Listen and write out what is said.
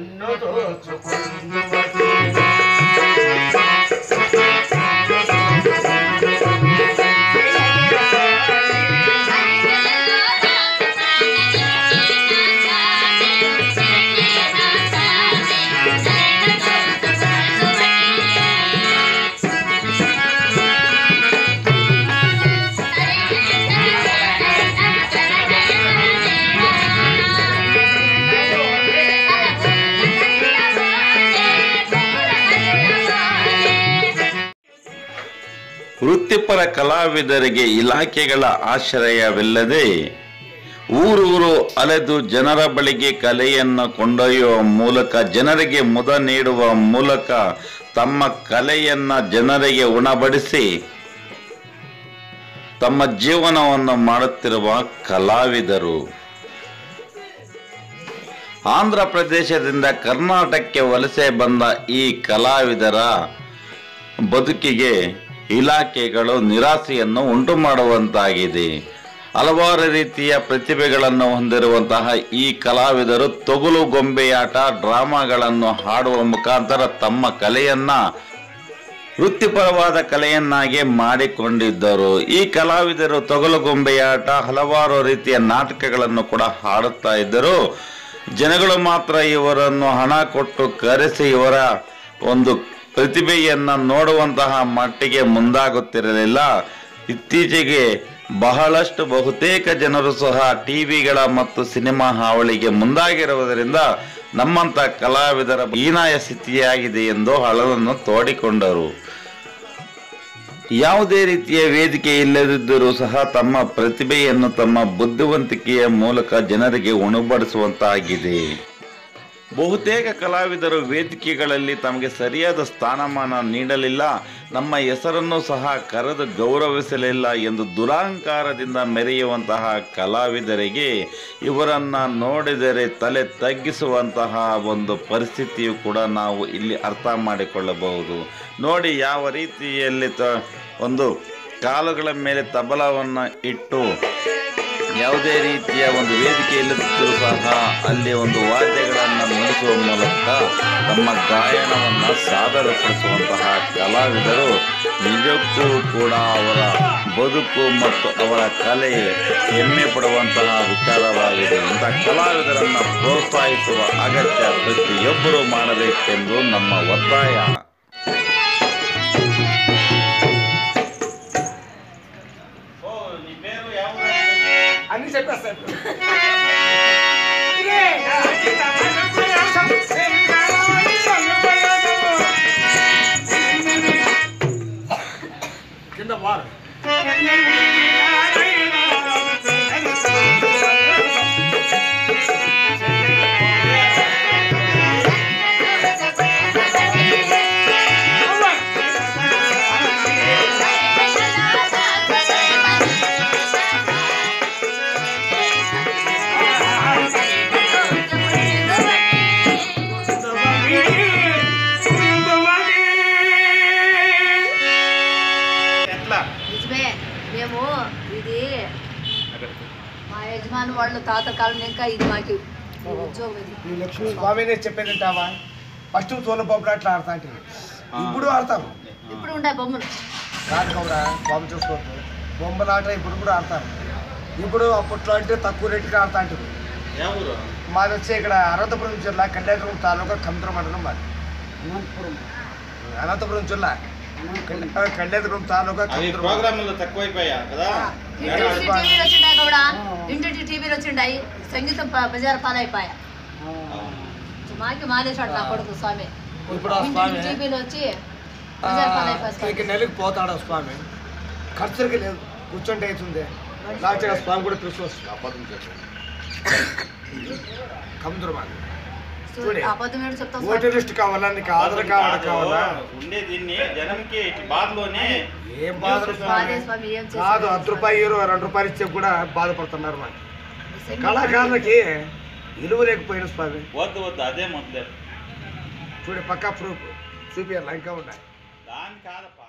no, no, no, no, no, ವೃತ್ತಿಪರ ಕಲಾವಿದರಿಗೆ ಇಲಾಖೆಗಳ ಆಶ್ರಯವಿಲ್ಲದೆ ಊರೂರು ಅಲೆದು ಜನರ ಬಳಿಗೆ ಕಲೆಯನ್ನು ಕೊಂಡೊಯ್ಯುವ ಮೂಲಕ, ಜನರಿಗೆ ಮುದ ನೀಡುವ ಮೂಲಕ ತಮ್ಮ ಕಲೆಯನ್ನು ಜನರಿಗೆ ಉಣಬಡಿಸಿ ತಮ್ಮ ಜೀವನವನ್ನು ಮಾಡುತ್ತಿರುವ ಕಲಾವಿದರು. ಆಂಧ್ರ ಪ್ರದೇಶದಿಂದ ಕರ್ನಾಟಕಕ್ಕೆ ವಲಸೆ ಬಂದ ಈ ಕಲಾವಿದರ ಬದುಕಿಗೆ ಇಲಾಖೆಗಳು ನಿರಾಸೆಯನ್ನು ಉಂಟು ಮಾಡುವಂತಾಗಿದೆ ಹಲವಾರು ರೀತಿಯ ಪ್ರತಿಭೆಗಳನ್ನು ಹೊಂದಿರುವಂತಹ ಈ ಕಲಾವಿದರು ತೊಗಲು ಗೊಂಬೆಯಾಟ, ಡ್ರಾಮಾಗಳನ್ನು ಹಾಡುವ ಮುಖಾಂತರ ತಮ್ಮ ಕಲೆಯನ್ನ, ವೃತ್ತಿಪರವಾದ ಕಲೆಯನ್ನಾಗಿ ಮಾಡಿಕೊಂಡಿದ್ದರು. ಈ ಕಲಾವಿದರು ತೊಗಲು ಗೊಂಬೆಯಾಟ, ಹಲವಾರು ರೀತಿಯ ನಾಟಕಗಳನ್ನು ಕೂಡ ಹಾಡುತ್ತಾ ಇದ್ದರು. ಜನಗಳು ಮಾತ್ರ ಇವರನ್ನು ಹಣ ಕೊಟ್ಟು ಕರೆಸಿ ಇವರ ಒಂದು ಪ್ರತಿಭೆಯನ್ನ ನೋಡುವಂತಹ ಮಟ್ಟಿಗೆ ಮುಂದಾಗುತ್ತಿರಲಿಲ್ಲ. ಇತ್ತೀಚೆಗೆ ಬಹಳಷ್ಟು ಬಹುತೇಕ ಜನರು ಸಹ ಟಿವಿಗಳ ಮತ್ತು ಸಿನಿಮಾ ಹಾವಳಿಗೆ ಮುಂದಾಗಿರುವುದರಿಂದ ನಮ್ಮಂತ ಕಲಾವಿದರ ಹೀನಾಯ ಸ್ಥಿತಿಯಾಗಿದೆ ಎಂದು ಹಳವನ್ನು ತೋಡಿಕೊಂಡರು. ಯಾವುದೇ ರೀತಿಯ ವೇದಿಕೆ ಇಲ್ಲದಿದ್ದರೂ ಸಹ ತಮ್ಮ ಪ್ರತಿಭೆಯನ್ನು ತಮ್ಮ ಬುದ್ಧಿವಂತಿಕೆಯ ಮೂಲಕ ಜನರಿಗೆ ಉಣಬಡಿಸುವಂತಾಗಿದೆ. ಬಹುತೇಕ ಕಲಾವಿದರು ವೇದಿಕೆಗಳಲ್ಲಿ ತಮಗೆ ಸರಿಯಾದ ಸ್ಥಾನಮಾನ ನೀಡಲಿಲ್ಲ. ನಮ್ಮ ಹೆಸರನ್ನು ಸಹ ಕರೆದು ಗೌರವಿಸಲಿಲ್ಲ ಎಂದು ದುರಾಂಕಾರದಿಂದ ಮೆರೆಯುವಂತಹ ಕಲಾವಿದರಿಗೆ ಇವರನ್ನು ನೋಡಿದರೆ ತಲೆ ತಗ್ಗಿಸುವಂತಹ ಒಂದು ಪರಿಸ್ಥಿತಿಯು ಕೂಡ ನಾವು ಇಲ್ಲಿ ಅರ್ಥ ಮಾಡಿಕೊಳ್ಳಬಹುದು. ನೋಡಿ ಯಾವ ರೀತಿಯಲ್ಲಿ ತ ಒಂದು ಕಾಲುಗಳ ಮೇಲೆ ತಬಲವನ್ನು ಇಟ್ಟು ಯಾವುದೇ ರೀತಿಯ ಒಂದು ವೇದಿಕೆ ಇಲ್ಲದಿದ್ದರೂ ಸಹ ಅಲ್ಲಿ ಒಂದು ವಾದ್ಯಗಳನ್ನು ನುಡಿಸುವ ಮೂಲಕ ತಮ್ಮ ಗಾಯನವನ್ನು ಸಾದರಪಡಿಸುವಂತಹ ಕಲಾವಿದರು ನಿಜಕ್ಕೂ ಕೂಡ ಅವರ ಬದುಕು ಮತ್ತು ಅವರ ಕಲೆ ಹೆಮ್ಮೆ ಪಡುವಂತಹ ವಿಚಾರವಾಗಿದೆ. ಇಂಥ ಕಲಾವಿದರನ್ನು ಪ್ರೋತ್ಸಾಹಿಸುವ ಅಗತ್ಯ ಪ್ರತಿಯೊಬ್ಬರೂ ಮಾಡಬೇಕೆಂದು ನಮ್ಮ ಒತ್ತಾಯ. Yeah. మేము ఇది మా యజమాని వాళ్ళు తాత కాలం ఇంకా ఇది మాకు ఉద్యోగం ఇది. ఈ లక్ష్మీ స్వామినే చెప్పేది అంటావా ఫస్ట్ సోల బొమ్మలు అట్లా ఆడతా అంటే. ఇప్పుడు ఆడతారు ఇప్పుడు ఉండే బొమ్మలు. కాదు కవరా బొమ్మ చూసుకోవద్దు బొమ్మలు ఆట ఇప్పుడు కూడా ఆడతారు. ఇప్పుడు అప్పట్లో అంటే తక్కువ రేటుకి ఆడతా అంటారు మాది వచ్చి ఇక్కడ అనంతపురం జిల్లా కళ్యాణపురం తాలూకా కందుర మండలం మాది. అనంతపురం జిల్లా. కళ్యాణపురం తాలూకా అవి ప్రోగ్రాములు తక్కువైపోయా కదా? టీవీలు వచ్చిండాయి కూడా? ఇంటింటి టీవీలు వచ్చిండాయి. సంగీతం బజార్ పాలైపోయా. మాకి మానేశాడు నా కొడుకు స్వామి. ఇప్పుడు ఆ ఇంటింటి స్వామి టీవీలు వచ్చి బజార్ పాలైపోయా ఇక నెలకి పోతాడు స్వామి? ఖర్చులకి లేదు. కూర్చుంటే అవుతుంది. లాస్ట్ స్వామి కూడా క్రిస్మస్. అబద్ధం? ఓటర్ లిస్ట్ కావాలా? నీకు ఆధార్ కార్డు కావాలా? ఉండే దీన్ని జనంకి బాధలోనే ఏం ఏం కాదు? అర్ధ రూపాయి ఇరవై రెండు రూపాయలు ఇచ్చే కూడా బాధపడుతున్నారు మరి సంగీతం- కళాకారులకి విలువ లేకపోయిన స్వామి. వద్దు వద్దు అదే మొదలే చూడు పక్కా ప్రూఫ్. చూపియాలి ఇంకా ఉన్నాయి దాని కాదప్పా.